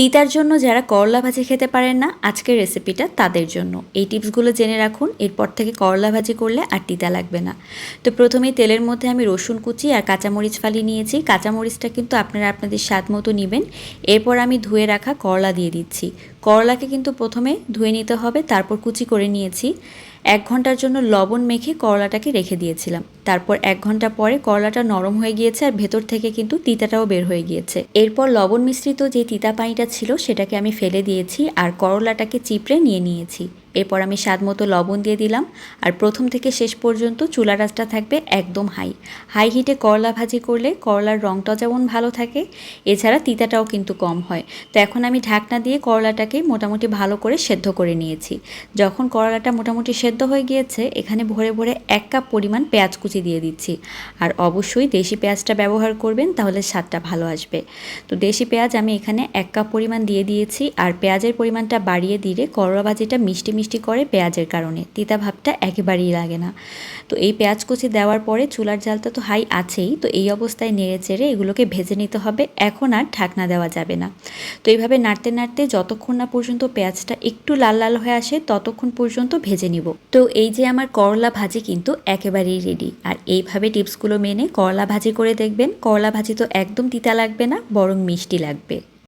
Teacher জন্য যারা করলা ভাজি খেতে পারেন না, আজকের রেসিপিটা তাদের জন্য। এই টিপসগুলো জেনে রাখুন, এরপর থেকে করলা ভাজি করলে আর তিতা লাগবে না। তো প্রথমেই তেলের মধ্যে আমি রসুন কুচি আর কাঁচামরিচ ফালি নিয়েছি। কাঁচামরিচটা কিন্তু আপনারা আপনাদের স্বাদ মতো নেবেন। এরপর আমি ধুয়ে রাখা করলা দিয়ে দিচ্ছি। করলাকে কিন্তু প্রথমে ধুয়ে নিতে হবে, তারপর কুচি করে নিয়েছি। এক ঘণ্টার জন্য লবণ মেখে করলাটাকে রেখে দিয়েছিলাম। তারপর এক ঘণ্টা পরে করলাটা নরম হয়ে গিয়েছে আর ভেতর থেকে কিন্তু তিতাটাও বের হয়ে গিয়েছে। এরপর লবণ মিশ্রিত যে তিতা পানিটা ছিল সেটাকে আমি ফেলে দিয়েছি আর করলাটাকে চিপড়ে নিয়ে নিয়েছি। এরপর আমি স্বাদ মতো লবণ দিয়ে দিলাম। আর প্রথম থেকে শেষ পর্যন্ত চুলা রাসটা থাকবে একদম হাই। হাই হিটে করলা ভাজি করলে করলার রঙটাও যেমন ভালো থাকে, এছাড়া তিতাটাও কিন্তু কম হয়। তো এখন আমি ঢাকনা দিয়ে করলাটাকে মোটামুটি ভালো করে সেদ্ধ করে নিয়েছি। যখন করলাটা মোটামুটি সেদ্ধ হয়ে গিয়েছে, এখানে ভরে ভরে এক কাপ পরিমাণ পেঁয়াজ কুচি দিয়ে দিচ্ছি। আর অবশ্যই দেশি পেঁয়াজটা ব্যবহার করবেন, তাহলে স্বাদটা ভালো আসবে। তো দেশি পেঁয়াজ আমি এখানে এক কাপ পরিমাণ দিয়ে দিয়েছি। আর পেঁয়াজের পরিমাণটা বাড়িয়ে দিলে করলা ভাজিটা মিষ্টি মিষ্টি করে পেঁয়াজের কারণে। তিতা ভাবটা একেবারেই লাগে না। তো এই পেঁয়াজ কুচি দেওয়ার পরে চুলার জালটা তো হাই আছেই, তো এই অবস্থায় নেড়ে চেড়ে এগুলোকে ভেজে নিতে হবে। এখন আর ঢাকনা দেওয়া যাবে না। তো এইভাবে নাড়তে নাড়তে যতক্ষণ না পর্যন্ত পেঁয়াজটা একটু লাল লাল হয়ে আসে, ততক্ষণ পর্যন্ত ভেজে নিব। তো এই যে আমার করলা ভাজি কিন্তু একেবারেই রেডি আর এইভাবে টিপসগুলো মেনে করলা ভাজি করে দেখবেন। করলা ভাজি তো একদম তিতা লাগবে না, বরং মিষ্টি লাগবে।